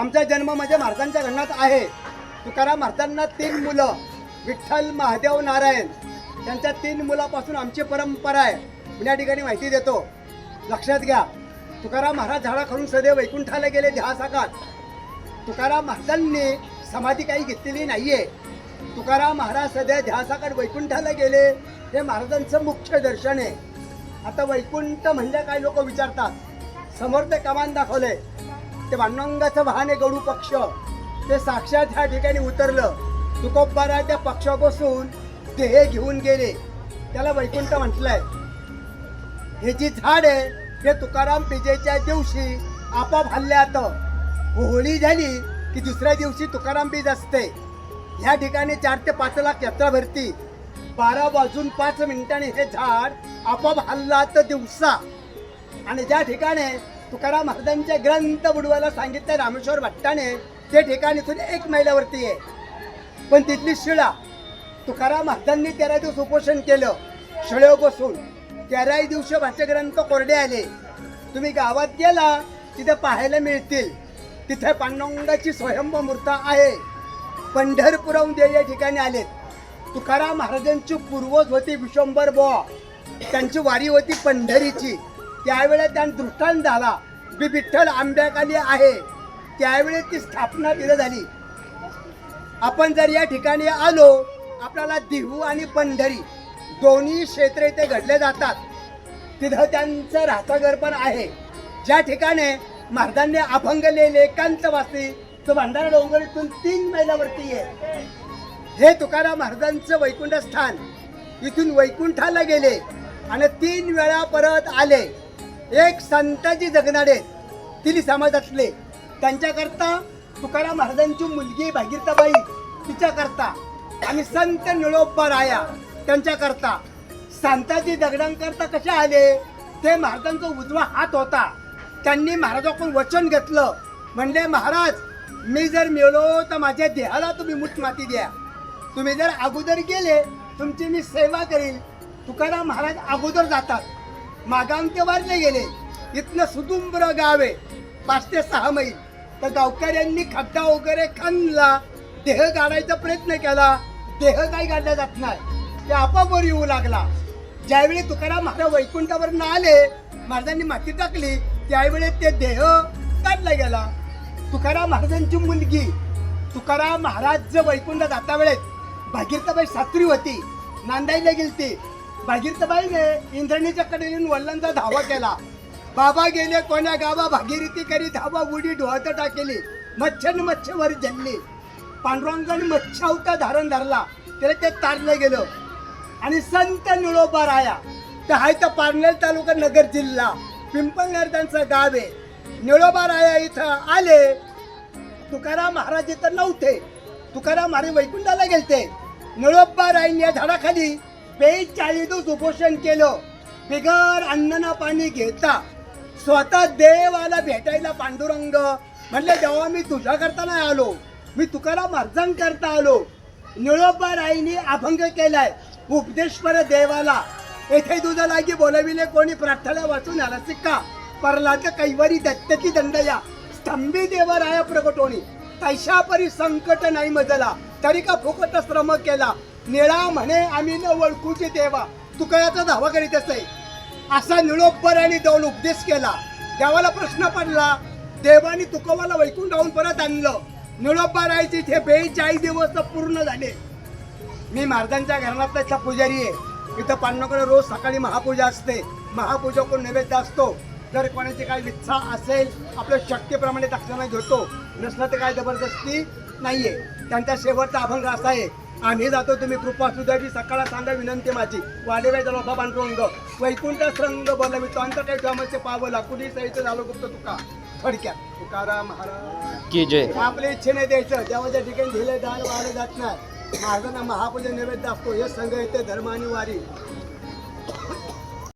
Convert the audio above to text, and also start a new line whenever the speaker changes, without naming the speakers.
आमचा जन्म म्हणजे महाराजांच्या घरात आहे. तुकाराम महाराजांना तीन मुलं विठ्ठल महादेव नारायण. त्यांच्या तीन मुलापासून आमची परंपरा आहे. मी या ठिकाणी माहिती देतो. लक्षात घ्या तुकाराम महाराज झाडाखालून सदैव वैकुंठाला गेले ध्यासाकात तुकाराम महाराजांनी समाधी काही घेतलेली नाहीये. तुकाराम महाराज सध्या ध्यासाकात वैकुंठाला गेले हे महाराजांचं मुख्य दर्शन आहे. आता वैकुंठ म्हणजे काय लोक विचारतात. समोर ते कमान दाखवले ते भांडंगाचं वाहन आहे गडू पक्ष ते साक्षात ह्या ठिकाणी उतरलं तुकोबारा त्या पक्षापासून बसून देह घेऊन गेले त्याला वैकुंठ म्हटलंय हे जी झाड आहे हे तुकाराम बीजेच्या दिवशी आपाप हल्ल्यात होळी झाली की दुसऱ्या दिवशी तुकाराम बीज असते ह्या ठिकाणी चार ते पाच लाख यात्रा भरती बारा वाजून पाच मिनिटांनी हे झाड आपाप तर दिवसा आणि ज्या ठिकाणी तुकाराम महाराजांचे ग्रंथ बुडवायला सांगितले रामेश्वर भट्टाने. ते ठिकाण इथून एक मैलावरती आहे. पण तिथली शिळा तुकाराम महाराजांनी तेरा दिवस उपोषण केलं. शिळेव बसून तेराही दिवशी भाष्य ग्रंथ कोरडे आले. तुम्ही गावात गेला तिथे पाहायला मिळतील. तिथे पांडुरंगाची स्वयंभ मूर्ता आहे. पंढरपुरहून ते या ठिकाणी आलेत. तुकाराम महाराजांची पूर्वज होती विश्वंभर बॉ त्यांची वारी होती पंढरीची. त्यावेळेला त्यांना दृष्टांत झाला. बी विठ्ठल आंब्याखाली आहे. त्यावेळी ती स्थापना तिथं झाली. आपण जर या ठिकाणी आलो आपल्याला दिहू आणि पंढरी दोन्ही क्षेत्र इथे घडले जातात. तिथं त्यांचं राहताघर पण आहे. ज्या ठिकाणी महाराजांनी अभंगलेले एकांतवासी तो भंडारा डोंगरीतून तीन मैलावरती आहे हे तुकाराम महाराजांचं वैकुंठ स्थान इथून वैकुंठाला गेले आणि तीन वेळा परत आले. एक संताजी जगणारे तिली समाजातले. त्यांच्याकरता तुकाराम महाराजांची मुलगी भागीरताबाई तिच्याकरता. आणि संत निळोबा राया त्यांच्याकरता. संताजी दगडांकरता कसे आले? ते महाराजांचा उजवा हात होता. त्यांनी महाराजाकडून वचन घेतलं. म्हणले महाराज मी जर मिळलो तर माझ्या देहाला तुम्ही मुठ माती द्या. तुम्ही जर अगोदर गेले तुमची मी सेवा करील तुकाराम महाराज अगोदर जातात. मागाम ते वारले गेले. इथनं सुदुंब्र गावे पाच ते सहा मैल. तर गावकऱ्यांनी खड्डा वगैरे खणला देह गाडायचा प्रयत्न केला. देह काही गाडला जात नाही. ते आपापवर येऊ लागला. ज्यावेळी तुकाराम महाराज वैकुंठावर आले महाराजांनी माती टाकली त्यावेळी ते देह काढला गेला. तुकाराम महाराजांची मुलगी तुकाराम महाराज जे वैकुंठ जाता वेळेत भागीरथाबाई सात्री होती. नांदायला ती भागीरथाबाईने इंद्रणीच्या कडे येऊन वडिलांचा धावा केला. बाबा गेले कोण्या गावा भागीरथी करी धावा उडी डोहात टाकेली. मच्छन मच्छवर जल्ली. पांडुरंगाने मच्छावता धारण धरला. त्याला ते तारलं गेलं. आणि संत निळोबा राया तर हाय तर पारनेर तालुका नगर जिल्हा पिंपळनेर त्यांचं गाव आहे. निळोबा राया इथं आले. तुकाराम महाराज इथं नव्हते. तुकाराम महाराज वैकुंठाला गेलते. निळोबा रायने या झाडाखाली बेचाळीस दिवस उपोषण केलं. बिगर अन्नना पाणी घेता. स्वतः देवाला भेटायला पांडुरंग. म्हणले जेव्हा मी तुझ्याकरता नाही आलो. मी तुकाराम करता आलो. निळोबा राईनी अभंग केलाय उपदेश्वर देवाला. येथे तुझ्या लागी बोलविले कोणी? प्रार्थना वाचून आला सिक्का. परलाद कैवारी दंड दंडया. स्तंभी देवराया प्रगटोणी तैशा परी संकट नाही मजला. तरी का फुकट श्रम केला? निळा म्हणे आम्ही न ओळखूचे देवा तुकयाचा धावा करीत असे. असा निळोबर आणि देऊन उपदेश केला. देवाला प्रश्न पडला देवाने तुकोबाला राहून परत आणलं. निळोबा राहायचे बेचाळीस दिवस पूर्ण झाले. मी महाराजांच्या घरातला इथला पुजारी आहे. इथं पांडवकडे रोज सकाळी महापूजा असते. महापूजा करून नैवेद्य असतो. जर कोणाची काही इच्छा असेल आपल्या शक्तीप्रमाणे दक्षिणा घेतो. नसलं तर काय जबरदस्ती नाही आहे त्यांचा शेवटचा अभंग असा आहे. आम्ही जातो तुम्ही कृपा सुधारी सकाळ सांगा विनंती माझी. वाडेवाय लोभा पांडुरंग वैकुंठ श्रंग बोलवी. तो अंत काही कामाचे पावला कुठे सहित झालो गुप्त तुका. थोडक्यात तुकाराम महाराज.
की जय.
आपल्या इच्छेने द्यायचं. देवाच्या ठिकाणी दिले दान वाढले जात नाही. महाराजांना महापूजा नैवेद्य असतो. हे संघ येते धर्म आणि वारी